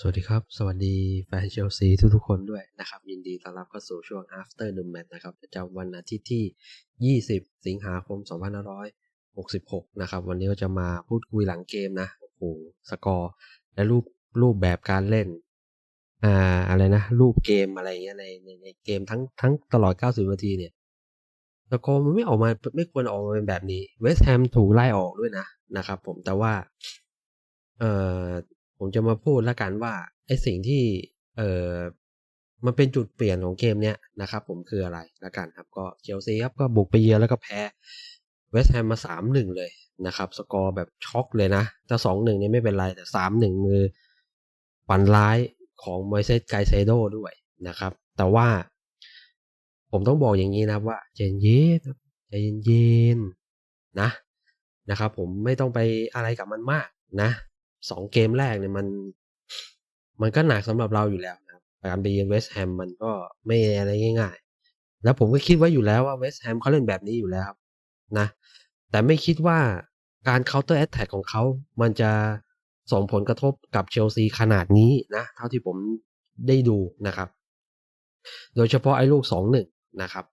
สวัสดีครับ สวัสดีแฟนเชลซีทุกๆคนด้วยนะครับ ยินดีต้อนรับเข้าสู่ช่วง after the match นะครับประจำวันอาทิตย์ที่ 20 สิงหาคม 2566 นะครับ วันนี้ก็จะมาพูดคุยหลังเกมนะ โอ้โห สกอร์ และรูปรูปแบบการเล่น อ่า อะไรนะ รูปเกมอะไรเงี้ยในในในเกมทั้งทั้งตลอด 90 นาทีเนี่ย สกอร์มันไม่ออกมาไม่ควรออกมาเป็นแบบนี้ เวสต์แฮมถูกไล่ออกด้วยนะนะครับ ผม แต่ว่า เอ่อ ผมจะมาพูดล้วกันว่าไอสิ่งที่เออมันเป็นจุดเปลี่ยนของเกมเนี้ยนะครับผมคืออะไรล้วกันครับก็เชลซีครับก็บุกไปเยือนแล้วก็แพ้เวสต์แฮมมาสามหนึ่งเลยนะครับ สกอร์แบบช็อกเลยนะถ้าสองหนึ่งนี่ไม่เป็นไรแต่สามหนึ่งมือฝันร้ายของมอยเซสไกเซโดด้วยนะครับ แต่ว่าผมต้องบอกอย่างนี้นะว่าใจเย็นใจเย็นๆนะนะครับ ผมไม่ต้องไปอะไรกับมันมากนะ สองเกมแรกเนี่ยมัน มันก็หนักสำหรับเราอยู่แล้วนะครับการไปเยือนเวสต์แฮมมันก็ไม่อะไรง่ายๆ แล้วผมก็คิดไว้อยู่แล้วว่าเวสต์แฮมเขาเล่นแบบนี้อยู่แล้วนะ แต่ไม่คิดว่าการ counter attack ของเขา มันจะส่งผลกระทบกับเชลซีขนาดนี้นะ เท่าที่ผมได้ดูนะครับ โดยเฉพาะไอ้ลูกสองหนึ่งนะครับ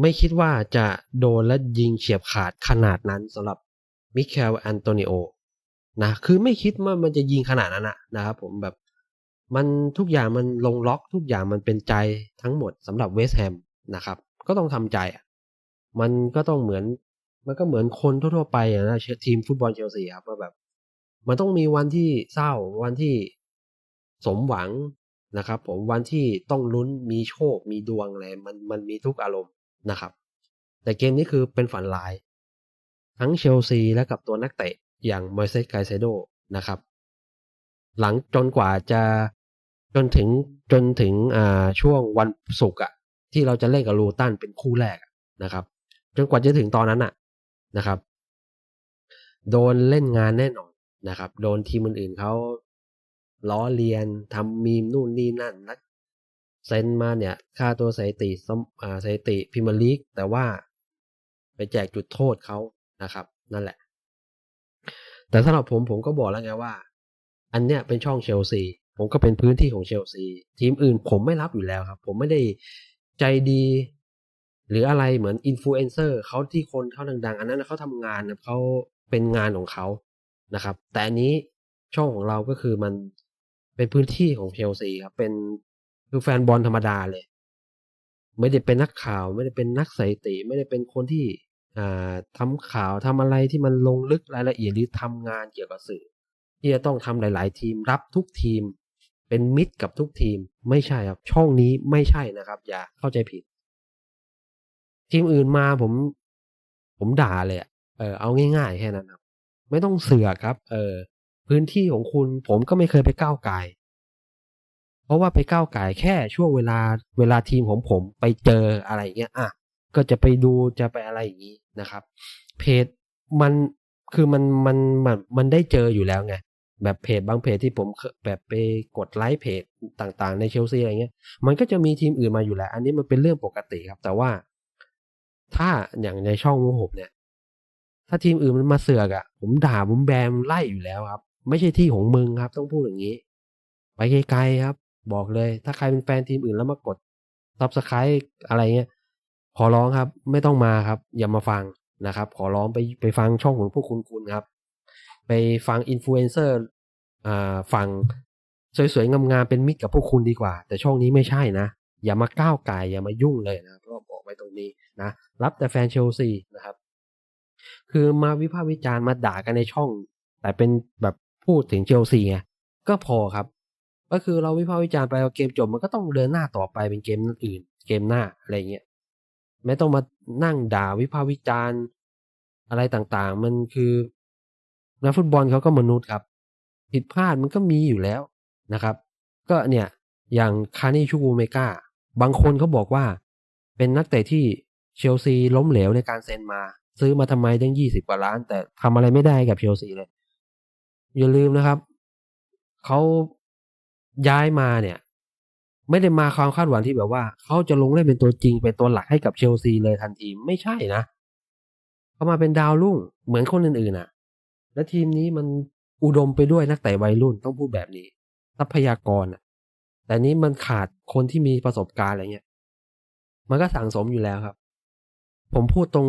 ไม่คิดว่าจะโดนและยิงเฉียบขาดขนาดนั้นสำหรับมิเคลแอนโตนิโอ นะคือไม่คิดว่ามันจะยิงขนาดนั้นนะครับผมแบบมันทุกอย่างมันลงล็อกทุกอย่างมันเป็นใจทั้งหมดสำหรับเวสแฮมนะครับ ก็ต้องทำใจ มันก็ต้องเหมือนมันก็เหมือนคนทั่วๆไปนะทีมฟุตบอลเชลซีครับว่าแบบ มันต้องมีวันที่เศร้าวันที่สมหวังนะครับ ผมวันที่ต้องลุ้นมีโชคมีดวงอะไรมันมันมีทุกอารมณ์นะครับ แต่เกมนี้คือเป็นฝันลาย ทั้งเชลซีและกับตัวนักเตะ อย่างมอยเซสไกเซโดนะครับ หลังจนกว่าจะจนถึงจนถึงอ่าช่วงวันศุกร์อะที่เราจะเล่นกับลูตันเป็นคู่แรกนะครับ จนกว่าจะถึงตอนนั้นอะนะครับ โดนเล่นงานแน่นอนนะครับ โดนทีมอื่นๆเขาล้อเลียนทำมีมนู่นนี่นั่นนักเซ็นมาเนี่ยค่าตัวสถิติสมอ่าสถิติพิมลีก แต่ว่าไปแจกจุดโทษเขานะครับ นั่นแหละ แต่สำหรับผมผมก็บอกแล้วไงว่า อันเนี้ยเป็นช่องเชลซีผมก็เป็นพื้นที่ของเชลซีทีมอื่นผมไม่รับอยู่แล้วครับ ผมไม่ได้ใจดี หรืออะไรเหมือนอินฟลูเอนเซอร์เขาที่คนเขาดัง ๆ อันนั้นเขาทำงานเขาเป็นงานของเขานะครับ แต่อันนี้ช่องของเราก็คือมันเป็นพื้นที่ของเชลซีครับ เป็นคือแฟนบอลธรรมดาเลย ไม่ได้เป็นนักข่าว ไม่ได้เป็นนักสถิติ ไม่ได้เป็นคนที่ อ่าทำข่าวทำอะไรที่มันลงลึกรายละเอียดหรือทำงานเกี่ยวกับสื่อ ที่จะต้องทำหลาย ๆ ทีมรับทุกทีม เป็นมิตรกับทุกทีม ไม่ใช่ครับ ช่องนี้ไม่ใช่นะครับ อย่าเข้าใจผิด ทีมอื่นมาผม ผมด่าเลยอะเออเอาง่าย ๆ แค่นั้นครับ ไม่ต้องเสือกครับ เออ พื้นที่ของคุณผมก็ไม่เคยไปก้าวไก่เพราะว่าไปก้าวไก่แค่ช่วงเวลาเวลาทีมของผมไปเจออะไรเงี้ยอะก็จะไปดูจะไปอะไรอย่างนี้ นะครับ เพจมันคือมันมันมันมันได้เจออยู่แล้วไงแบบเพจบางเพจที่ผมแบบไปกดไลค์เพจต่างๆ ในเชลซีอะไรเงี้ย มันก็จะมีทีมอื่นมาอยู่แล้ว อันนี้มันเป็นเรื่องปกติครับ แต่ว่าถ้าอย่างในช่องของผมเนี่ย ถ้าทีมอื่นมันมาเสือกอะ่ะ ผมด่าผมแบมไล่อยู่แล้วครับ ไม่ใช่ที่ของมึงครับ ต้องพูดอย่างนี้ ไปไกลๆครับ บอกเลย ถ้าใครเป็นแฟนทีมอื่นแล้วมากดซับสไครต์อะไรเงี้ย ขอร้องครับ ไม่ต้องมาครับ อย่ามาฟังนะครับ ขอร้องไปไปฟังช่องของพวกคุณคุณครับ ไปฟังอินฟลูเอนเซอร์อ่าฟังสวยๆงามๆเป็นมิตรกับพวกคุณดีกว่า แต่ช่องนี้ไม่ใช่นะ อย่ามาก้าวไก่อย่ามายุ่งเลยนะก็บอกไว้ตรงนี้นะรับแต่แฟนเชลซีนะครับ คือมาวิพากษ์วิจารณ์มาด่ากันในช่อง แต่เป็นแบบพูดถึงเชลซีไงก็พอครับ ก็คือเราวิพากษ์วิจารณ์ไปเกมจบมันก็ต้องเดินหน้าต่อไปเป็นเกมอื่น เกมหน้าอะไรเงี้ย ไม่ต้องมานั่งด่าวิพากษ์วิจารณ์ อะไรต่างๆ มันคือนักฟุตบอลเขาก็มนุษย์ครับ ผิดพลาดมันก็มีอยู่แล้วนะครับ ก็เนี่ยอย่างคานีชูบูเมกาบางคนเขาบอกว่า เป็นนักเตะที่เชลซีล้มเหลวในการเซ็นมา ซื้อมาทำไมตั้งยี่สิบกว่าล้าน แต่ทำอะไรไม่ได้กับเชลซีเลย อย่าลืมนะครับเขาย้ายมาเนี่ย ไม่ได้มาความคาดหวังที่แบบว่า เขาจะลงเล่นเป็นตัวจริงเป็นตัวหลักให้กับเชลซีเลยทันทีไม่ใช่นะเขามาเป็นดาวรุ่งเหมือนคนอื่นๆอะ และทีมนี้มันอุดมไปด้วยนักเตะวัยรุ่นต้องพูดแบบนี้ ทรัพยากรอะแต่นี้มันขาดคนที่มีประสบการณ์อะไรเงี้ยมันก็สั่งสมอยู่แล้วครับ ผมพูดตรง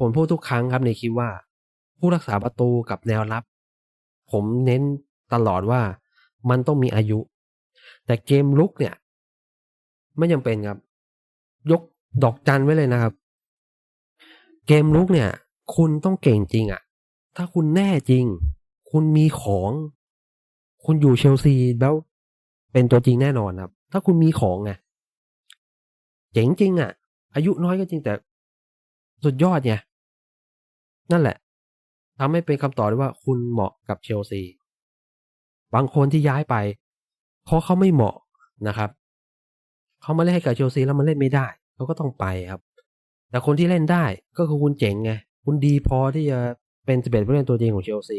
ผมพูดทุกครั้งครับในคลิปว่า ผู้รักษาประตูกับแนวรับ ผมเน้นตลอดว่ามันต้องมีอายุ แต่เกมลุกเนี่ย ไม่จำเป็นครับ ยกดอกจันไว้เลยนะครับ เกมลุกเนี่ย คุณต้องเก่งจริงอะ่ะ ถ้าคุณแน่จริง คุณมีของ คุณอยู่เชลซีแล้ว เป็นตัวจริงแน่นอนครับ ถ้าคุณมีของไงเจ๋งจริงอะ่ะ อายุน้อยก็จริงแต่ สุดยอดไงนั่นแหละทำให้เป็นคำตอบได้ว่าคุณเหมาะกับเชลซี บางคนที่ย้ายไป เพราะเขาไม่เหมาะนะครับ เขามาเล่นให้กับเชลซีแล้วมันเล่นไม่ได้เขาก็ต้องไปครับ แต่คนที่เล่นได้ก็คือคุณเจ๋งไงคุณดีพอที่จะเป็นสิบเอ็ดผู้เล่นตัวจริงของเชลซี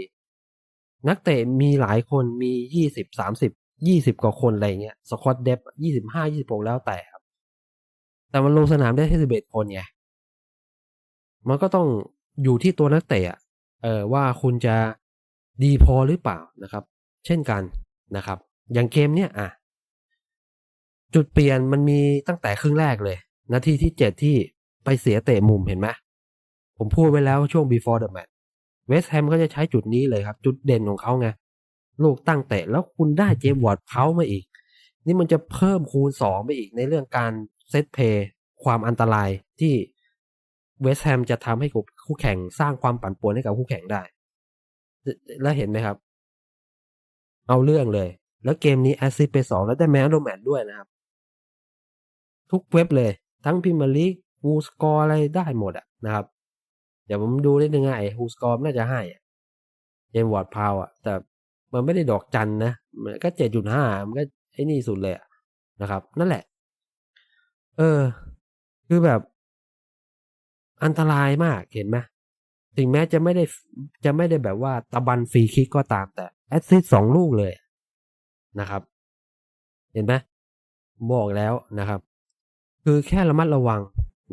นักเตะมีหลายคนมียี่สิบสามสิบยี่สิบกว่าคนอะไรเงี้ยสควอตเดฟยี่สิบห้ายี่สิบหกแล้วแต่ครับ แต่มันลงสนามได้แค่สิบเอ็ดคนไงมันก็ต้องอยู่ที่ตัวนักเตะเออว่าคุณจะดีพอหรือเปล่านะครับ เช่นกันนะครับ อย่างเกมเนี้ยอะ จุดเปลี่ยนมันมีตั้งแต่ครึ่งแรกเลย นาทีที่เจ็ดที่ไปเสียเตะมุมเห็นไหมผมพูดไว้แล้วช่วง before the match เวสต์แฮมก็จะใช้จุดนี้เลยครับ จุดเด่นของเขาไงลูกตั้งเตะแล้วคุณได้เจมวอร์ดเขามาอีก นี่มันจะเพิ่มคูณสองไปอีกในเรื่องการเซตเพย์ความอันตรายที่เวสต์แฮมจะทำให้คู่แข่งสร้างความปั่นป่วนให้กับคู่แข่งได้ แล้วเห็นไหมครับ เอาเรื่องเลย แล้วเกมนี้แอซิสไปสองแล้วได้แมนโดแมนด้วยนะครับ ทุกเว็บเลย ทั้งพิมลีกวูสกอร์อะไรได้หมดอะนะครับ เดี๋ยวผมดูได้ยังไงฮูสกอร์น่าจะให้เจมวอร์ดพาวอะแต่มันไม่ได้ดอกจันนะมันก็เจ็ดจุดห้ามันก็ไอ้นี่สุดเลยนะครับ นั่นแหละ เออ คือแบบ อันตรายมากเห็นไหมถึงแม้จะไม่ได้จะไม่ได้แบบว่าตะบันฟรีคิกก็ตามแต่แอสซิสสองลูกเลยนะครับ เห็นไหมบอกแล้วนะครับ คือแค่ระมัดระวัง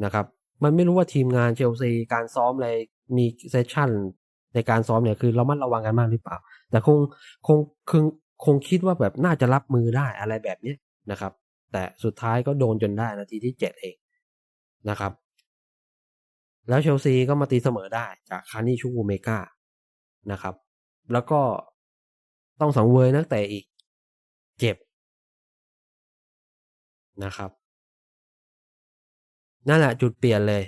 นะครับ มันไม่รู้ว่าทีมงานเชลซีการซ้อมอะไรมีเซสชั่นในการซ้อมเนี่ยคือรามัดระวังกันมากหรือเปล่า แต่คงคงคงคงคิดว่าแบบน่าจะรับมือได้อะไรแบบนี้นะครับ แต่สุดท้ายก็โดนจนได้นาทีที่เจ็ดเองนะครับ แล้วเชลซีก็มาตีเสมอได้จากคานี่ชูเมกานะครับ แล้วก็ต้องสังเวยนักเตะอีก เจ็บนะครับ นั่นแหละจุดเปลี่ยนเลย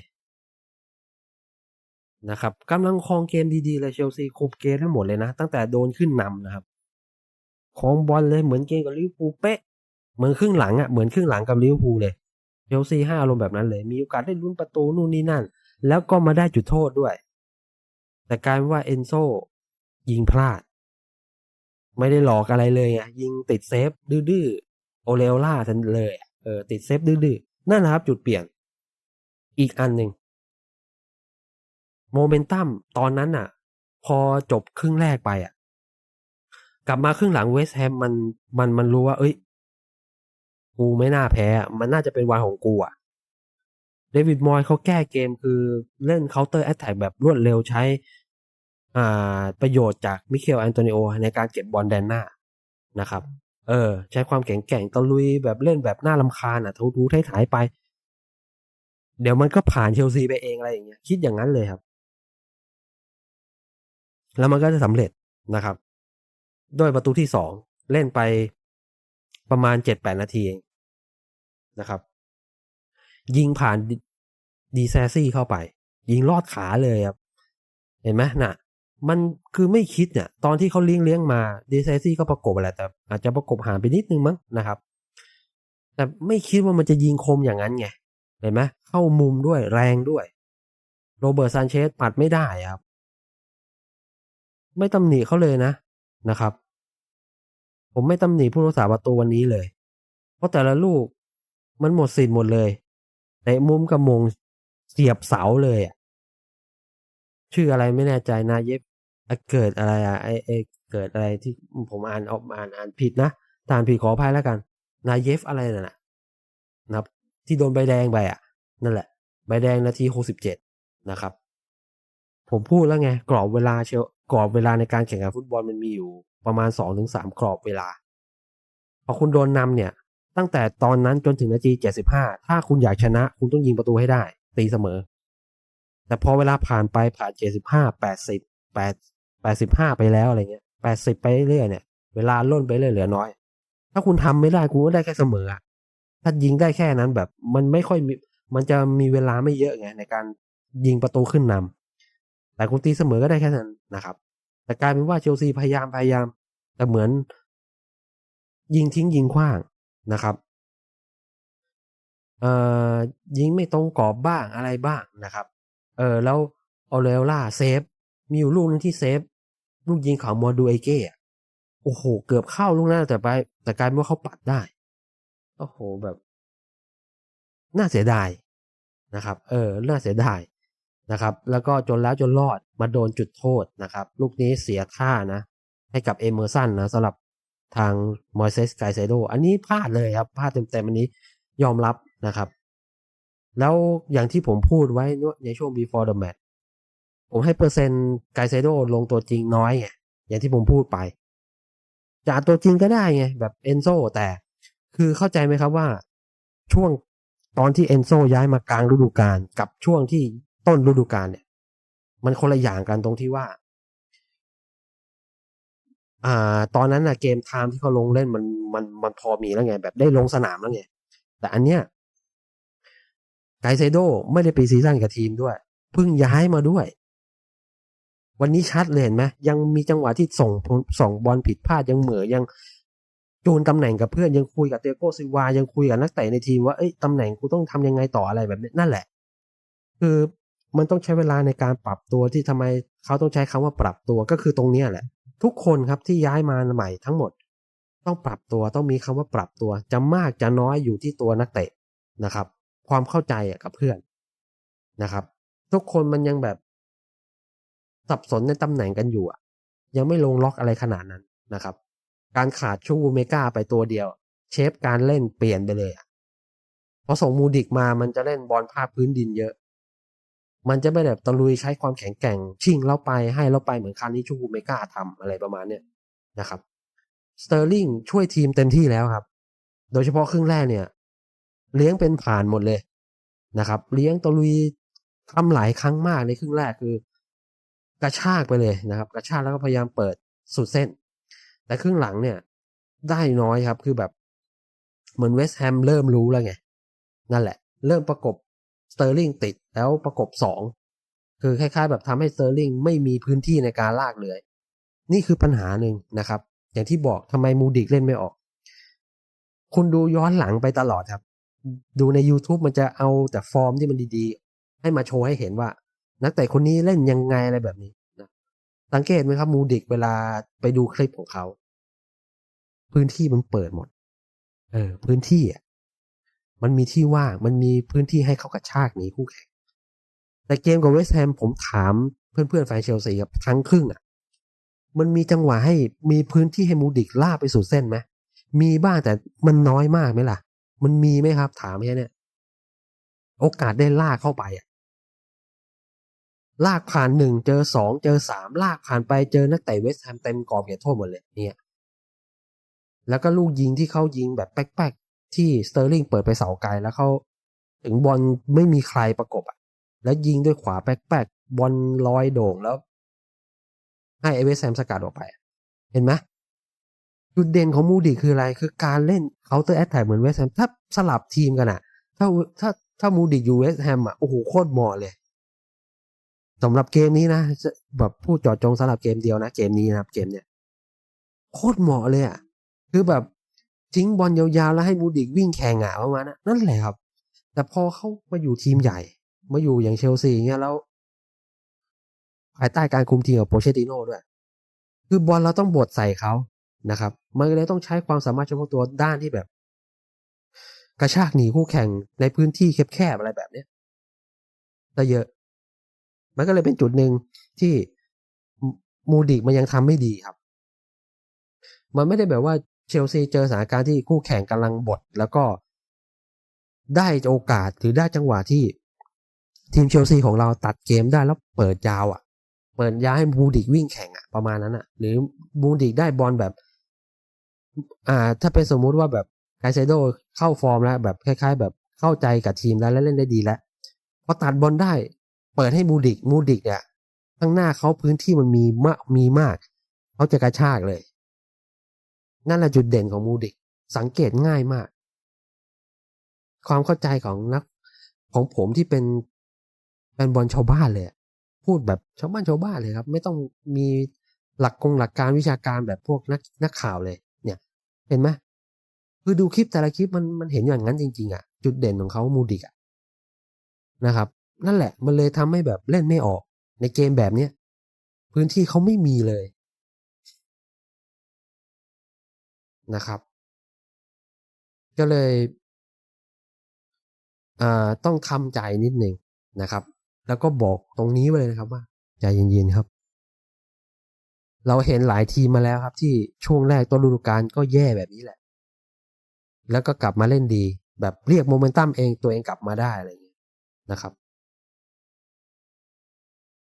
นะครับกำลังครองเกมดีๆเลยเชลซีคุมเกมทั้งหมดเลยนะ ตั้งแต่โดนขึ้นนำนะครับครองบอลเลยเหมือนเกมกับลิเวอร์พูลเป๊ะเหมือนครึ่งหลังอะ่ะเหมือนครึ่งหลังกับลิเวอร์พูลเลยเชลซีให้อารมณ์แบบนั้นเลย มีโอกาสได้ลุ้นประตูนู่นนี่นั่น แล้วก็มาได้จุดโทษด้วย แต่กลายว่าเอนโซยิงพลาด ไม่ได้หลอกอะไรเลยไงยิงติดเซฟดื้อๆโอเลล่าทันเลยเออติดเซฟดื้อๆนั่นนะครับ จุดเปลี่ยน อีกอันหนึ่งโมเมนตัมตอนนั้นอะ พอจบครึ่งแรกไปอะ กลับมาครึ่งหลังเวสแฮมมันมันมันรู้ว่า เอ้ย กูไม่น่าแพ้มันน่าจะเป็นวันของกูอะเดวิดมอยเขาแก้เกมคือเล่นเคาน์เตอร์แอตแทกแบบรวดเร็วใช้ อ่า ประโยชน์จากมิเคลแอนโตนิโอในการเก็บบอลแดนหน้านะครับ เออ ใช้ความแข็งแกร่งตะลุยแบบเล่นแบบน่าลำคาญอะทูทูท้ายถ่ายไป เดี๋ยวมันก็ผ่านเชลซีไปเองอะไรอย่างเงี้ยคิดอย่างนั้นเลยครับ แล้วมันก็จะสำเร็จนะครับ ด้วยประตูที่สองเล่นไปประมาณเจ็ดแปดนาทีเองนะครับ ยิงผ่านดีแซซี่เข้าไป ยิงลอดขาเลยครับ เห็นไหมนะ่ะ มันคือไม่คิดเนี่ยตอนที่เขาเลี้ยงเลี้ยงมาดีแซซี่ก็ประกบอะไรแต่อาจจะประกบห่างไปนิดนึงมั้งนะครับ แต่ไม่คิดว่ามันจะยิงคมอย่างนั้นไง เห็นไหมเข้ามุมด้วยแรงด้วย โรเบิร์ตซานเชสปัดไม่ได้ครับ ไม่ตำหนิเขาเลยนะนะครับ ผมไม่ตำหนิผู้รักษาประตูวันนี้เลย เพราะแต่ละลูกมันหมดสิทธิ์หมดเลยแต่มุมกับมงเสียบเสาเลยอะชื่ออะไรไม่แน่ใจนาเย็บเกิดอะไรอะไอไอเกิดอะไรที่ผมอ่านออกอ่านอ่านผิดนะตานผิดขออภัยแล้วกัน นาเยฟอะไรน่ะนะครับ ที่โดนใบแดงไปอะ นั่นแหละ ใบแดงนาทีหกสิบเจ็ดนะครับ ผมพูดแล้วไง กรอบเวลาเชียวกรอบเวลาในการแข่งขันฟุตบอลมันมีอยู่ ประมาณสองถึงสามกรอบเวลา พอคุณโดนนำเนี่ย ตั้งแต่ตอนนั้นจนถึงนาที75ถ้าคุณอยากชนะ คุณต้องยิงประตูให้ได้ ตีเสมอ แต่พอเวลาผ่านไปผ่าน75 80 8 85ไปแล้วอะไรเงี้ย80ไปเรื่อยเนี่ย เวลาล่นไปเรื่อยเหลือน้อย ถ้าคุณทำไม่ได้คุณก็ได้แค่เสมออะ ถ้ายิงได้แค่นั้นแบบมันไม่ค่อยมีมันจะมีเวลาไม่เยอะไงในการยิงประตูขึ้นนำแต่คุณตีเสมอก็ได้แค่นั้นนะครับ แต่กลายเป็นว่าเชลซีพยายามพยายาม แต่เหมือน ยิงทิ้งยิงขว้างนะครับเอ่อยิงไม่ตรงกรอบบ้างอะไรบ้างนะครับ เออแล้วออเรลล่าเซฟ มีอยู่ลูกนึงที่เซฟ ลูกยิงของมอดูเอเก้อโอ้โห เกือบเข้าลูกนั้นแต่ไป แต่กลายเป็นว่าเขาปัดได้ โอ้โหแบบ น่าเสียดายนะครับ เออ น่าเสียดายนะครับ แล้วก็จนแล้วจนรอดมาโดนจุดโทษนะครับ ลูกนี้เสียท่านะ ให้กับเอเมอร์สันนะสำหรับทางมอยเซสไกเซโดอันนี้พลาดเลยครับพลาดเต็มๆอันนี้ยอมรับนะครับ แล้วอย่างที่ผมพูดไว้ในช่วง before the match ผมให้เปอร์เซ็นต์ไกเซโดลงตัวจริงน้อยไงอย่างที่ผมพูดไปจะตัวจริงก็ได้ไงแบบเอนโซแต่ คือเข้าใจไหมครับว่า ช่วงตอนที่เอนโซย้ายมากลางฤดูกาลกับช่วงที่ต้นฤดูกาลเนี่ย มันคนละอย่างกันตรงที่ว่า อ่า ตอนนั้นนะเกมไทม์ที่เขาลงเล่นมันมันมันพอมีแล้วไง แบบได้ลงสนามแล้วไง แต่อันเนี้ยไกเซโดไม่ได้ไปซีซั่นกับทีมด้วยเพิ่งย้ายมาด้วย วันนี้ชัดเลยเห็นไหมยังมีจังหวะที่ส่งส่งบอลผิดพลาดยังเหมือยัง จูนตำแหน่งกับเพื่อนยังคุยกับเตียโกซิวายังคุยกับนักเตะในทีมว่าเอ้ยตำแหน่งกูต้องทำยังไงต่ออะไรแบบนี้นั่นแหละ คือมันต้องใช้เวลาในการปรับตัวที่ทำไมเขาต้องใช้คำว่าปรับตัวก็คือตรงเนี้ยแหละ ทุกคนครับที่ย้ายมาใหม่ทั้งหมด ต้องปรับตัวต้องมีคำว่าปรับตัว จะมากจะน้อยอยู่ที่ตัวนักเตะนะครับ ความเข้าใจกับเพื่อนนะครับ ทุกคนมันยังแบบ สับสนในตำแหน่งกันอยู่อะยังไม่ลงล็อกอะไรขนาดนั้นนะครับ การขาดชูเมกาไปตัวเดียว เชฟการเล่นเปลี่ยนไปเลยพอส่งมูดิกมามันจะเล่นบอลภาพพื้นดินเยอะ มันจะไม่แบบตะลุยใช้ความแข็งแกร่ง ชิงเราไปให้เราไปเหมือนคานี้ชูเมกาทำอะไรประมาณเนี้ยนะครับสเตอร์ลิงช่วยทีมเต็มที่แล้วครับ โดยเฉพาะครึ่งแรกเนี่ย เลี้ยงเป็นผ่านหมดเลยนะครับ เลี้ยงตะลุยทำหลายครั้งมากในครึ่งแรกคือ กระชากไปเลยนะครับ กระชากแล้วก็พยายามเปิดสุดเส้น แต่ครึ่งหลังเนี่ย ได้น้อยครับคือแบบ เหมือนเวสต์แฮมเริ่มรู้แล้วไง นั่นแหละ เริ่มประกบสเตอร์ลิงติดแล้วประกบสองคือคล้ายๆ แบบทำให้สเตอร์ลิงไม่มีพื้นที่ในการลากเลย นี่คือปัญหาหนึ่งนะครับ อย่างที่บอกทำไมมูดิกเล่นไม่ออก คุณดูย้อนหลังไปตลอดครับ ดูใน YouTube มันจะเอาแต่ฟอร์มที่มันดีๆ ให้มาโชว์ให้เห็นว่า นักเตะคนนี้เล่นยังไงอะไรแบบนี้ สังเกตไหมครับมูดิกเวลาไปดูคลิปของเขา พื้นที่มันเปิดหมด เออ พื้นที่อะมันมีที่ว่างมันมีพื้นที่ให้เขากระชากหนีคู่แข่งแต่เกมกับเวสต์แฮมผมถามเพื่อนๆแฟนเชลซีครับทั้งครึ่งอะมันมีจังหวะให้มีพื้นที่ให้มูดิกล่าไปสู่เส้นไหมมีบ้างแต่มันน้อยมากไหมล่ะ มันมีไหมครับ ถามแค่นี้โอกาสได้ล่าเข้าไปอะ ลากผ่านหนึ่งเจอสองเจอสามลากผ่านไปเจอนักเตะเวสต์แฮมเต็มกรอบเขตโทษหมดเลยเนี่ย แล้วก็ลูกยิงที่เขายิงแบบแป๊กๆที่สเตอร์ลิงเปิดไปเสาไกลแล้วเขาถึงบอลไม่มีใครประกบอะ แล้วยิงด้วยขวาแป๊กๆบอลลอยโด่งแล้ว ให้เอเวสแซมสกัดออกไป เห็นไหมจุดเด่นของมูดีคืออะไรคือการเล่นเคาน์เตอร์แอตแทกเหมือนเวสแฮมถ้าสลับทีมกันอะถ้าถ้าถ้ามูดีอยู่เวสแฮมอะโอ้โหโคตรเหมาะเลย สำหรับเกมนี้นะแบบพูดจอดจงสำหรับเกมเดียวนะเกมนี้นะครับ เกมเนี้ยโคตรเหมาะเลยอะคือแบบทิ้งบอลยาวๆแล้วให้มูดิกวิ่งแข่งอะประมาณนั้นนั่นแหละครับ แต่พอเขามาอยู่ทีมใหญ่ มาอยู่อย่างเชลซีเงี้ยแล้วภายใต้การคุมทีมของโปเชติโน่ด้วย คือบอลเราต้องบดใส่เขานะครับ มันเลยต้องใช้ความสามารถเฉพาะตัวด้านที่แบบ กระชากหนีคู่แข่งในพื้นที่แคบๆอะไรแบบเนี้ยได้เยอะ มันก็เลยเป็นจุดหนึ่งที่มูดิกมันยังทำไม่ดีครับ มันไม่ได้แบบว่าเชลซีเจอสถานการณ์ที่คู่แข่งกำลังบดแล้วก็ได้โอกาสหรือได้จังหวะที่ทีมเชลซีของเราตัดเกมได้แล้วเปิดยาวอะ เปิดยาวให้บูดิกวิ่งแข่งอะประมาณนั้นอะ หรือบูดิกได้บอลแบบ อ่า ถ้าเป็นสมมุติว่าแบบไกเซโดเข้าฟอร์มแล้วแบบคล้าย ๆ แบบเข้าใจกับทีมแล้วและเล่นได้ดีแล้วพอตัดบอลได้ เปิดให้มูดิกมูดิกเนี่ยข้างหน้าเขาพื้นที่มันมีมากมีมากเขาจะกระชากเลย นั่นแหละจุดเด่นของมูดิกสังเกตง่ายมาก ความเข้าใจของนัก ของผมที่เป็นเป็นบอลชาวบ้านเลยพูดแบบชาวบ้านชาวบ้านเลยครับ ไม่ต้องมีหลักกงหลักการวิชาการแบบพวกนักนักข่าวเลย เนี่ย เห็นไหมคือดูคลิปแต่ละคลิปมันมันเห็นอย่างนั้นจริง ๆอะ จุดเด่นของเขามูดิกอะนะครับ นั่นแหละ มันเลยทำให้แบบเล่นไม่ออก ในเกมแบบเนี้ยพื้นที่เขาไม่มีเลยนะครับ ก็เลยต้องทำใจนิดหนึ่งนะครับ แล้วก็บอกตรงนี้ไว้เลยนะครับว่าใจเย็นๆครับ เราเห็นหลายทีมมาแล้วครับ ที่ช่วงแรกต้นฤดูกาลก็แย่แบบนี้แหละ แล้วก็กลับมาเล่นดี แบบเรียกโมเมนตัมเองตัวเองกลับมาได้อะไรอย่างนี้ยนะครับ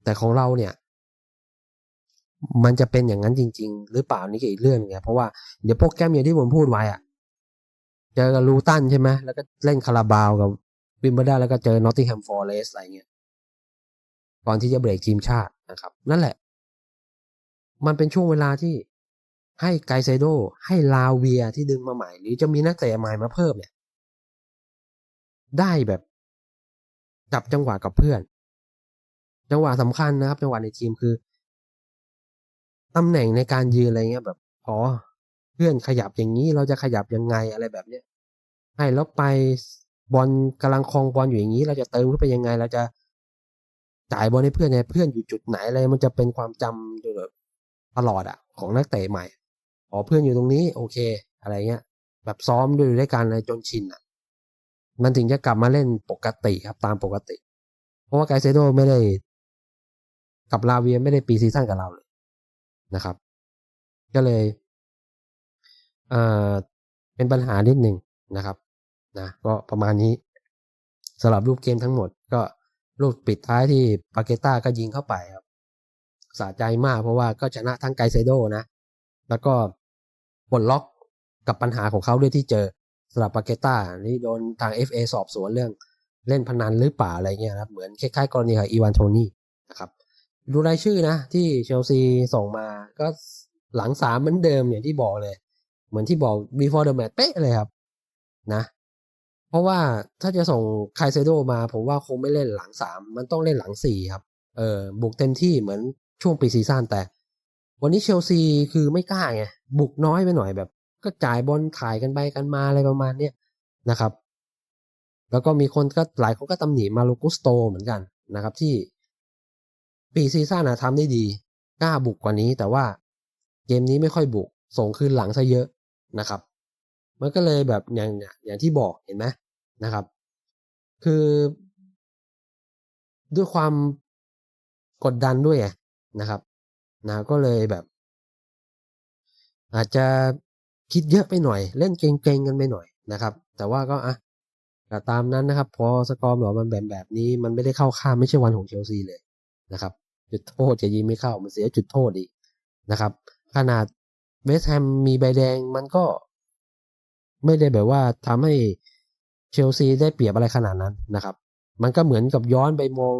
แต่ของเราเนี่ย มันจะเป็นอย่างนั้นจริง ๆ หรือเปล่านี่ก็อีกเรื่องนึงเพราะว่าเดี๋ยวโปรแกรมอย่างที่ผมพูดไว้อะเจอกับลูตันใช่ไหมแล้วก็เล่นคาราบาวกับวิมเบอร์ดแล้วก็เจอนอตติงแฮมฟอร์เรสอะไรเงี้ยก่อนที่จะเบรกทีมชาตินะครับ นั่นแหละ มันเป็นช่วงเวลาที่ให้ไกเซโด ให้ลาเวียที่ดึงมาใหม่ หรือจะมีนักเตะใหม่มาเพิ่มเนี่ย ได้แบบจับจังหวะกับเพื่อน จังหวะสำคัญนะครับ จังหวะในทีมคือตำแหน่งในการยืนอะไรเงี้ยแบบอ๋อเพื่อนขยับอย่างนี้เราจะขยับยังไงอะไรแบบเนี้ยให้แล้วไปบอลกำลังคลองบอลอยู่อย่างนี้ เราจะเติมขึ้นไปยังไง เราจะจ่ายบอลให้เพื่อนเนี่ยเพื่อนอยู่จุดไหนอะไรมันจะเป็นความจำโดยแบบตลอดอะของนักเตะใหม่อ๋อเพื่อนอยู่ตรงนี้ โอเค อะไรเงี้ย แบบซ้อมด้วยด้วยกันอะไรจนชินอะมันถึงจะกลับมาเล่นปกติครับตามปกติ เพราะว่าไกเซโดไม่ได้ กับลาเวียไม่ได้ปีซีซั่นกับเราเลยนะครับ ก็เลยเอ่อเป็นปัญหานิดหนึ่งนะครับนะก็ประมาณนี้สำหรับรูปเกมทั้งหมดก็ลูกปิดท้ายที่ปาเกต้าก็ยิงเข้าไปครับสะใจมากเพราะว่าก็ชนะทั้งไกเซโดนะ แล้วก็ปลดล็อกกับปัญหาของเขาด้วยที่เจอสำหรับปาเกต้านี่โดนทาง FA สอบสวนเรื่องเล่นพนันหรือเปล่าอะไรเงี้ยครับเหมือนคล้ายๆกรณีของอีวานโทนี่นะครับ ดูรายชื่อนะ ที่เชลซีส่งมาก็หลังสามเหมือนเดิมอย่างที่บอกเลย เหมือนที่บอก before the match เป๊ะเลยครับนะ เพราะว่าถ้าจะส่งไคเซโดมา ผมว่าคงไม่เล่นหลังสามมันต้องเล่นหลังสี่ครับเออบุกเต็มที่เหมือนช่วงปีซีซั่นแต่ วันนี้เชลซีคือไม่กล้าไงบุกน้อยไปหน่อยแบบ ก็จ่ายบอลถ่ายกันไปกันมาอะไรประมาณเนี้ยนะครับ แล้วก็มีคนก็หลายคนก็ตำหนิมาโลกุสโตเหมือนกันนะครับ ที่ ปีซีซั่นนะทำได้ดี กล้าบุกกว่านี้แต่ว่าเกมนี้ไม่ค่อยบุก ส่งคืนหลังซะเยอะนะครับ มันก็เลยแบบอย่างอย่างที่บอกเห็นไหมนะครับ คือด้วยความกดดันด้วยนะครับนะก็เลยแบบ อาจจะคิดเยอะไปหน่อย เล่นเก่งๆกันไปหน่อยนะครับ แต่ว่าก็อะแต่ตามนั้นนะครับ พอสกอร์บอมันแบบแบบนี้ มันไม่ได้เข้าข้ามไม่ใช่วันของเชลซีเลย นะครับ จุดโทษจะยิงไม่เข้ามันเสียจุดโทษอีกนะครับ ขนาดเวสแฮมมีใบแดงมันก็ ไม่ได้แบบว่าทำให้เชลซีได้เปรียบอะไรขนาดนั้นนะครับ มันก็เหมือนกับย้อนไปมอง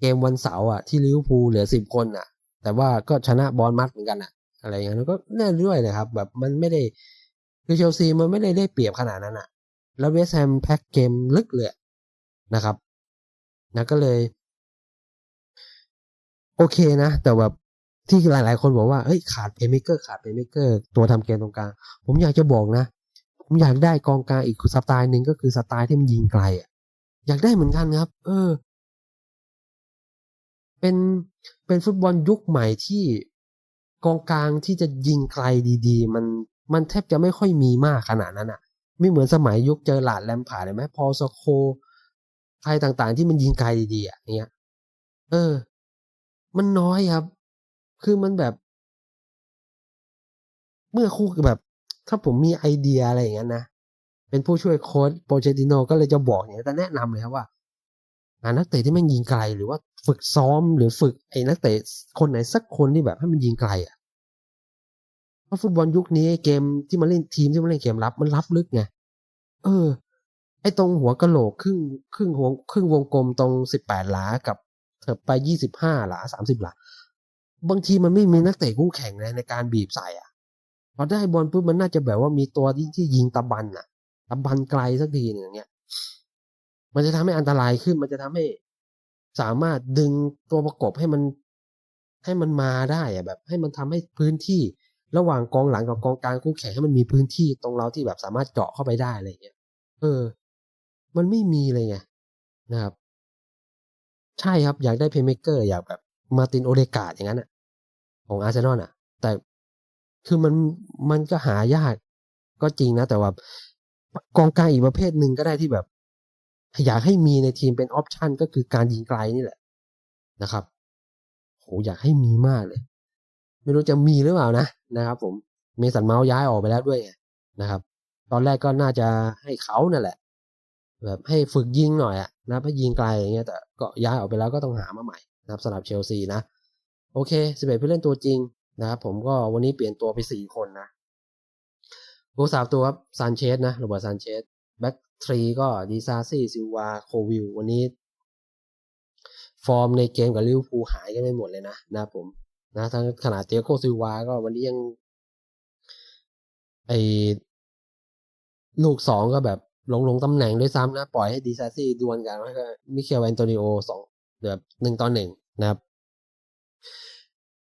เกมวันเสาร์อะที่ลิเวอร์พูลเหลือสิบคนอะ แต่ว่าก็ชนะบอลมัดเหมือนกันอะ อะไรอย่างเงี้ยก็แน่ด้วยนะครับ แบบมันไม่ได้คือเชลซีมันไม่ได้ได้เปรียบขนาดนั้นอะ แล้วเวสแฮมแพ็กเกมลึกเลยนะครับนะก็เลย โอเคนะ แต่แบบที่หลาย ๆ คนบอกว่าเฮ้ยขาดเพย์เมเกอร์ขาดเพย์เมเกอร์ตัวทำเกมตรงกลางผมอยากจะบอกนะ ผมอยากได้กองกลางอีกสไตล์หนึ่งก็คือสไตล์ที่มันยิงไกลอะอยากได้เหมือนกันครับ เออ เป็นเป็นฟุตบอลยุคใหม่ที่กองกลางที่จะยิงไกลดีๆ มันมันแทบจะไม่ค่อยมีมากขนาดนั้นอะ ไม่เหมือนสมัยยุคเจอหลาดแลมผ่าเลยไหมพอสโคใครต่างๆ ที่มันยิงไกลดีๆอะเนี้ย เออ มันน้อยครับ คือมันแบบ เมื่อคู่แบบ ถ้าผมมีไอเดียอะไรอย่างนั้นนะเป็นผู้ช่วยโค้ชโปรเจติโนก็เลยจะบอกอย่างนี้แต่แนะนำเลยครับว่าานักเตะที่มันยิงไกลหรือว่าฝึกซ้อมหรือฝึกไอ้นักเตะคนไหนสักคนที่แบบให้มันยิงไกลอะเพราะฟุตบอลยุคนี้เกมที่มาเล่นทีมที่มาเล่นเกมรับมันรับลึกไงเออ ไอ้ตรงหัวกะโหลกครึ่งครึ่งวงครึ่งวงกลมตรงสิบแปดหลากับ เถิบไปยี่สิบห้าหลาสามสิบหลาบางทีมันไม่มีนักเตะคู่แข่งนะในการบีบใส่อะพอได้บอลปุ๊บมันน่าจะแบบว่ามีตัวที่ที่ยิงตะบันอะตะบันไกลสักทีหนึ่งอย่างเงี้ย มันจะทำให้อันตรายขึ้น มันจะทำให้สามารถดึงตัวประกบให้มันให้มันมาได้อะแบบ ให้มันทำให้พื้นที่ระหว่างกองหลังกับกองกลางคู่แข่งให้มันมีพื้นที่ตรงเราที่แบบสามารถเจาะเข้าไปได้อะไรเงี้ย เออ มันไม่มีเลยไงนะครับ ใช่ครับอยากได้เพย์เมเกอร์อยากแบบมาตินโอเดกาดอย่างนั้นอะ ของอาร์เซนอลอะ แต่คือมันมันก็หายากก็จริงนะ แต่ว่ากองกลางอีกประเภทหนึ่งก็ได้ที่แบบ อยากให้มีในทีมเป็นออปชันก็คือการยิงไกลนี่แหละนะครับโหอยากให้มีมากเลย ไม่รู้จะมีหรือเปล่านะนะครับ ผมเมสันเมาส์ย้ายออกไปแล้วด้วยนะครับ ตอนแรกก็น่าจะให้เขานั่นแหละ แบบให้ฝึกยิงหน่อยอะนะให้ยิงไกลอย่างเงี้ยแต่ก็ย้ายออกไปแล้วก็ต้องหามาใหม่นะครับสำหรับเชลซีนะ โอเค11ผู้เล่นตัวจริงนะครับผมก็วันนี้เปลี่ยนตัวไปสี่คนนะโกสามตัวครับซานเชสนะโรเบิร์ตซานเชสแบ็กทรีก็ดีซาซี่ซิลวาโควิลวันนี้ ฟอร์มในเกมกับลิเวอร์พูลหายกันไม่หมดเลยนะนะผมนะทั้งขนาดเตียโกซิลวาก็วันนี้ยังไอลูกสองก็แบบ ลงลงตำแหน่งด้วยซ้ำนะ ปล่อยให้ดีซาซี่ดวลกันแล้วก็มิเคลแอนโตนิโอสองแบบหนึ่งต่อหนึ่งนะครับ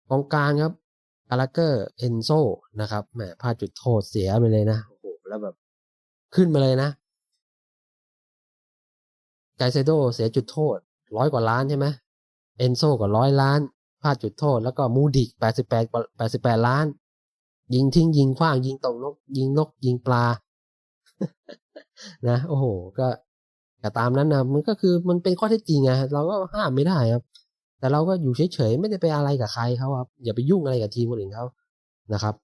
กองกลางครับอาราเกอร์เอนโซนะครับแหมพลาดจุดโทษเสียไปเลยนะโอ้โหแล้วแบบขึ้นมาเลยนะไกเซโดเสียจุดโทษร้อยกว่าล้านใช่ไหมเอนโซก็ร้อยล้านพลาดจุดโทษ แล้วก็มูดิกแปดสิบแปดแปดสิบแปดล้าน ยิงทิ้งยิงขว้างยิงตกนกยิงนกยิงปลา นะโอ้โห ก็แต่ตามนั้นนะมันก็คือมันเป็นข้อเท็จจริงไงเราก็ห้ามไม่ได้ครับ แต่เราก็อยู่เฉยๆไม่ได้ไปอะไรกับใครเขาครับ อย่าไปยุ่งอะไรกับทีมคนอื่นเขานะครับ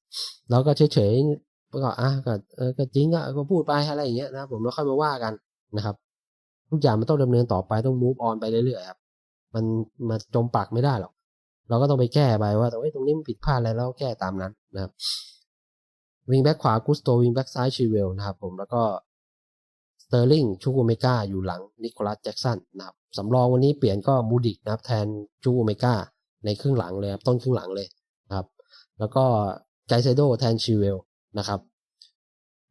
เราก็เฉยๆก็อะก็เออก็จริงก็พูดไปอะไรอย่างเงี้ยนะผมแล้วค่อยมาว่ากันนะครับ ทุกอย่างมันต้องดำเนินต่อไปต้อง move on ไปเรื่อยๆครับมันมาจมปักไม่ได้หรอกเราก็ต้องไปแก้ไปว่าแต่ว่าตรงนี้มันผิดพลาดอะไรแล้วแก้ตามนั้นนะครับวิงแบ็กขวากุสโตวิงแบ็กซ้ายชิเวลนะครับผมแล้วก็ เตอร์ลิงชูโกเมกาอยู่หลังนิโคลัสแจ็กสันนะครับสำรองวันนี้เปลี่ยนก็มูดิกนะครับแทนชูโกเมกาในครึ่งหลังเลยครับต้นครึ่งหลังเลยครับ แล้วก็ไกเซโดแทนชิเวลนะครับ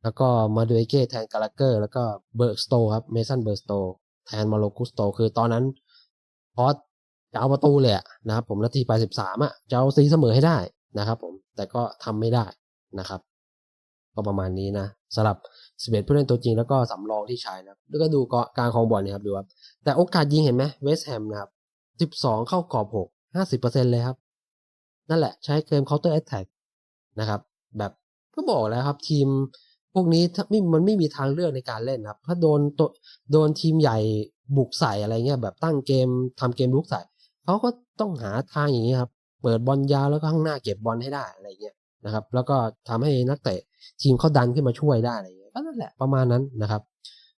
แล้วก็มาดูเอเก้แทนกาลาเกอร์ แล้วก็เบิร์กสโตครับเมสันเบิร์กสโตแทนมาโลกุสโตคือตอนนั้นพอสจะเอาประตูเลยนะครับ ผมนาทีไปสิบสามอะจะเอาซีเสมอให้ได้นะครับ ผมแต่ก็ทำไม่ได้นะครับ ก็ประมาณนี้นะสำหรับ สเปผู้เล่นตัวจริงแล้วก็สำรองที่ใช้นะแล้วก็ดูการคองบอลนี่ยครับดูครับแต่โอกาสยิงเห็นไหมเวสต์แฮมนะครับสิบสองเข้ากรอบหกห้าสิบเปอร์เซ็นเลยครับ นั่นแหละใช้เกม counter attack นะครับ แบบก็บอกแล้วครับทีมพวกนี้ถ้าไม่มันไม่มีทางเลือกในการเล่นครับ ถ้าโดนตัวโดนทีมใหญ่บุกใส่อะไรเงี้ยแบบตั้งเกมทำเกมลุกใส่เขาก็ต้องหาทางอย่างนี้ครับ เปิดบอลยาวแล้วก็ข้างหน้าเก็บบอลให้ได้อะไรเงี้ยนะครับ แล้วก็ทำให้นักเตะทีมเขาดันขึ้นมาช่วยได้อะไรเงี้ย ก็นั่นแหละประมาณนั้นนะครับ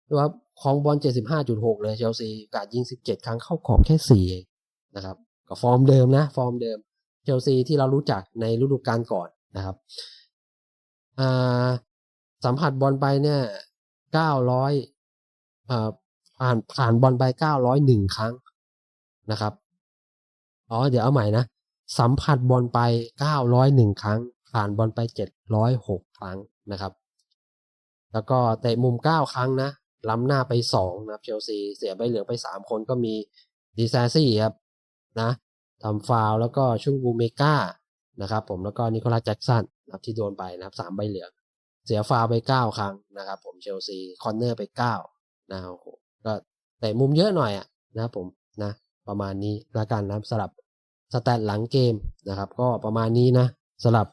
ดูครับของบอล 75.6 เลยเชลซีกาดยิง 17 ครั้งเข้ากรอบแค่4นะครับก็ฟอร์มเดิมนะฟอร์มเดิมเชลซีที่เรารู้จักในฤดูกาลก่อนนะครับอ่าสัมผัสบอลไปเนี่ย 900อ่าผ่านผ่านบอลไป 901 ครั้งนะครับอ๋อเดี๋ยวเอาใหม่นะสัมผัสบอลไป 901 ครั้ง ผ่านบอลไป 706 ครั้งนะครับ แล้วก็เตะมุม 9 ครั้งนะ ล้ำหน้าไป 2 นะครับเชลซีเสียใบเหลืองไป 3 คนก็มีดีซาซี่ครับนะทำฟาวแล้วก็ชุงกูเมกานะครับผมแล้วก็นิโคลัสแจ็กสันนะครับที่โดนไปนะครับ3ใบเหลือง เสียฟาวไป 9 ครั้งนะครับ ผมเชลซีคอนเนอร์ไป 9 นะครับก็เตะมุมเยอะหน่อยอะนะครับผมนะประมาณนี้ละกันนะสำหรับสแตทหลังเกมนะครับ ก็ประมาณนี้นะสำหรับ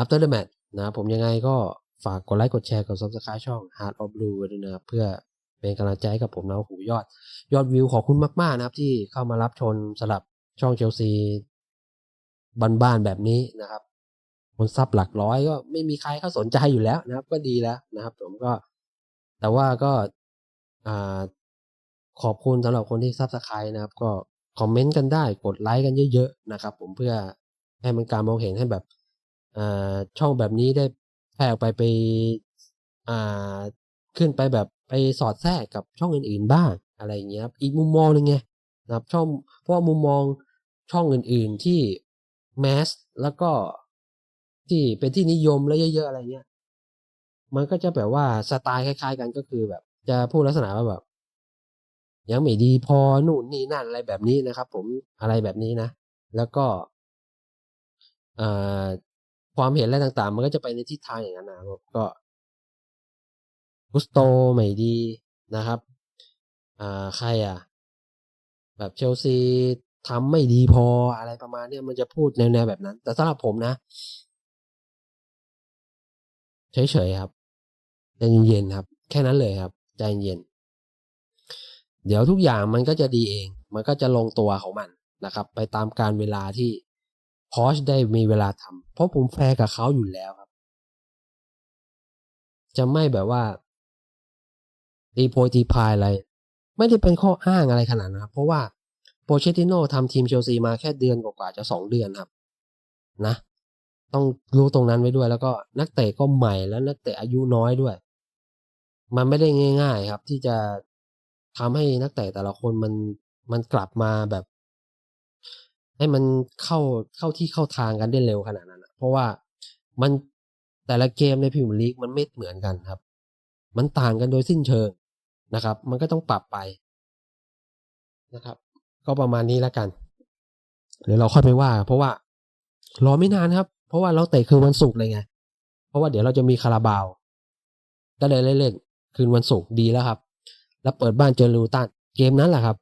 after the match นะครับผมยังไงก็ ฝากกดไลค์กดแชร์กด subscribe ช่อง Heart of Blue ด้วยนะครับเพื่อเป็นกำลังใจให้กับผมนะหูยอด ยอดวิวขอบคุณมาก ๆ นะครับ ที่เข้ามารับชมสำหรับช่องเชลซีบ้านๆแบบนี้นะครับคนซับหลักร้อยก็ไม่มีใครเขาสนใจอยู่แล้วนะครับ ก็ดีแล้วนะครับ ผมก็ แต่ว่าก็อ่าขอบคุณสำหรับคนที่ซับสไครต์นะครับ ก็คอมเมนต์กันได้กดไลค์กันเยอะๆนะครับ ผมเพื่อให้มันการมองเห็นให้แบบช่องแบบนี้ได้ แพร่ออกไปไปอ่าขึ้นไปแบบไปสอดแทรกกับช่องอื่นๆบ้างอะไรเงี้ยครับอีกมุมมองหนึ่งไงนะครับช่องเพราะมุมมองช่องอื่นๆที่แมสแล้วก็ที่เป็นที่นิยมแล้วเยอะๆอะไรเงี้ย มันก็จะแบบว่าสไตล์คล้ายๆกันก็คือแบบ จะพูดลักษณะว่าแบบ ยังไม่ดีพอนู่นนี่นั่นอะไรแบบนี้นะครับ ผมอะไรแบบนี้นะ แล้วก็อ่อ ความเห็นอะไรต่างๆ มันก็จะไปในทิศทางอย่างนั้นนะครับก็กุสโตไม่ดีนะครับอ่าใครอะ แบบเชลซีทำไม่ดีพออะไรประมาณเนี้ยมันจะพูดแนวๆแบบนั้น แต่สำหรับผมนะเฉยๆครับใจเย็นๆครับ แค่นั้นเลยครับ ใจเย็น เดี๋ยวทุกอย่างมันก็จะดีเอง มันก็จะลงตัวของมันนะครับ ไปตามการเวลาที่ พอชได้มีเวลาทำเพราะผมแฟร์กับเขาอยู่แล้วครับ จะไม่แบบว่าตีโพยตีพายอะไร ไม่ได้เป็นข้ออ้างอะไรขนาดนะครับ เพราะว่าโปเชติโน่ทำทีมเชลซีมาแค่เดือนกว่าๆจะสองเดือนครับ นะ ต้องรู้ตรงนั้นไว้ด้วย แล้วก็นักเตะก็ใหม่แล้วนักเตะอายุน้อยด้วย มันไม่ได้ง่าย ๆ ครับ ที่จะทำให้นักเตะแต่ละคนมันมันกลับมาแบบ ให้มันเข้าเข้าที่เข้าทางกันได้เร็วขนาดนั้นเพราะว่ามันแต่ละเกมในพรีเมียร์ลีกมันไม่เหมือนกันครับ มันต่างกันโดยสิ้นเชิงนะครับ มันก็ต้องปรับไปนะครับ ก็ประมาณนี้แล้วกัน เดี๋ยวเราค่อยไปว่า เพราะว่ารอไม่นานครับ เพราะว่าเราเตะคืนวันศุกร์เลยไง เพราะว่าเดี๋ยวเราจะมีคาราบาว ก็เลยเล่นๆคืนวันศุกร์ดีแล้วครับ แล้วเปิดบ้านเจอลูตันเกมนั้นแหละครับ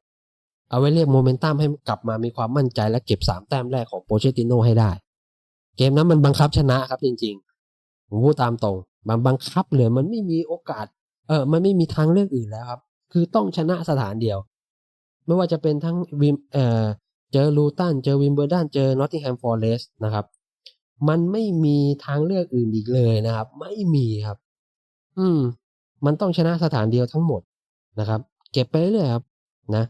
เอาไว้เรียกโมเมนตัมให้กลับมามีความมั่นใจและเก็บสามแต้มแรกของโปเชติโนให้ได้ เกมนั้นมันบังคับชนะครับจริงๆผมพูดตามตรงมันบังคับเลยมันไม่มีโอกาส เออมันไม่มีทางเลือกอื่นแล้วครับ คือต้องชนะสถานเดียว ไม่ว่าจะเป็นทั้งวิมเออเจอลูตันเจอวิมเบอร์ดันเจอนอตติงแฮมฟอร์เรสนะครับมันไม่มีทางเลือกอื่นอีกเลยนะครับ ไม่มีครับ อืม มันต้องชนะสถานเดียวทั้งหมดนะครับ เก็บไปเรื่อยๆครับ นะ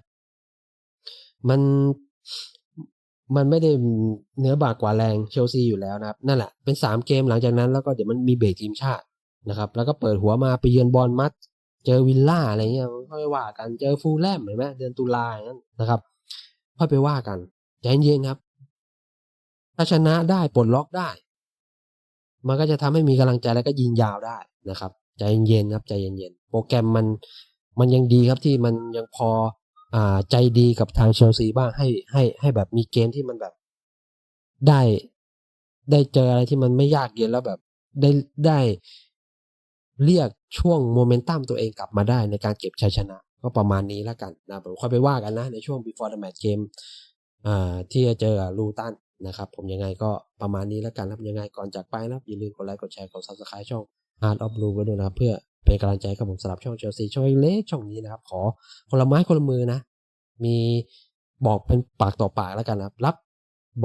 มันมันไม่ได้เนื้อบากกว่าแรงเชลซีอยู่แล้วนะครับ นั่นแหละเป็นสามเกมหลังจากนั้นแล้วก็เดี๋ยวมันมีเบรกทีมชาตินะครับ แล้วก็เปิดหัวมาไปเยือนบอลมัดเจอวิลล่าอะไรเงี้ยค่อยว่ากันเจอฟูลแลมเห็นไหมเดือนตุลาอย่างนั้นนะครับค่อยไปว่ากันใจเย็นครับ ถ้าชนะได้ปลดล็อกได้ มันก็จะทำให้มีกำลังใจแล้วก็ยิงยาวได้นะครับ ใจเย็นครับใจเย็นๆโปรแกรมมันมันยังดีครับที่มันยังพอ ใจดีกับทางเชลซีบ้างให้ให้ให้แบบมีเกมที่มันแบบ ได้ได้เจออะไรที่มันไม่ยากเย็นแล้วแบบ ได้ได้เรียกช่วงโมเมนตัมตัวเองกลับมาได้ในการเก็บชัยชนะ ก็ประมาณนี้แล้วกันนะผมค่อยไปว่ากันนะ ในช่วง before the match game อ่าที่จะเจอลูตันนะครับ ผมยังไงก็ประมาณนี้แล้วกันครับยังไงก่อนจากไปนะอย่าลืมกดไลค์กดแชร์กด subscribe ช่อง Art of Blue ไว้ด้วยนะเพื่อ เป็นกำลังใจกับผมสำหรับช่องเชลซีช่องเล็กช่องนี้นะครับ ขอคนละไม้คนละมือนะ มีบอกเป็นปากต่อปากแล้วกันนะครับรับ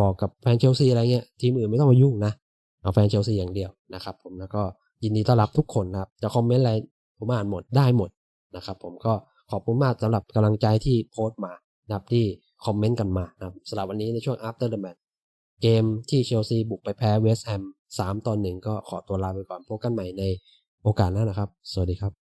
บอกกับแฟนเชลซีอะไรเงี้ยทีมอื่นไม่ต้องมายุ่งนะเอาแฟนเชลซีอย่างเดียวนะครับ ผมแล้วก็ยินดีต้อนรับทุกคนนะครับจะคอมเมนต์อะไรผมอ่านหมดได้หมดนะครับ ผมก็ขอบคุณมากสำหรับกำลังใจที่โพสต์มานะครับที่คอมเมนต์กันมานะครับสำหรับวันนี้ในช่วง after the match เกมที่เชลซีบุกไปแพ้เวสต์แฮมสามต่อหนึ่งก็ขอตัวลาไปก่อนพบกันใหม่ใน โอกาสหน้านะครับ สวัสดีครับ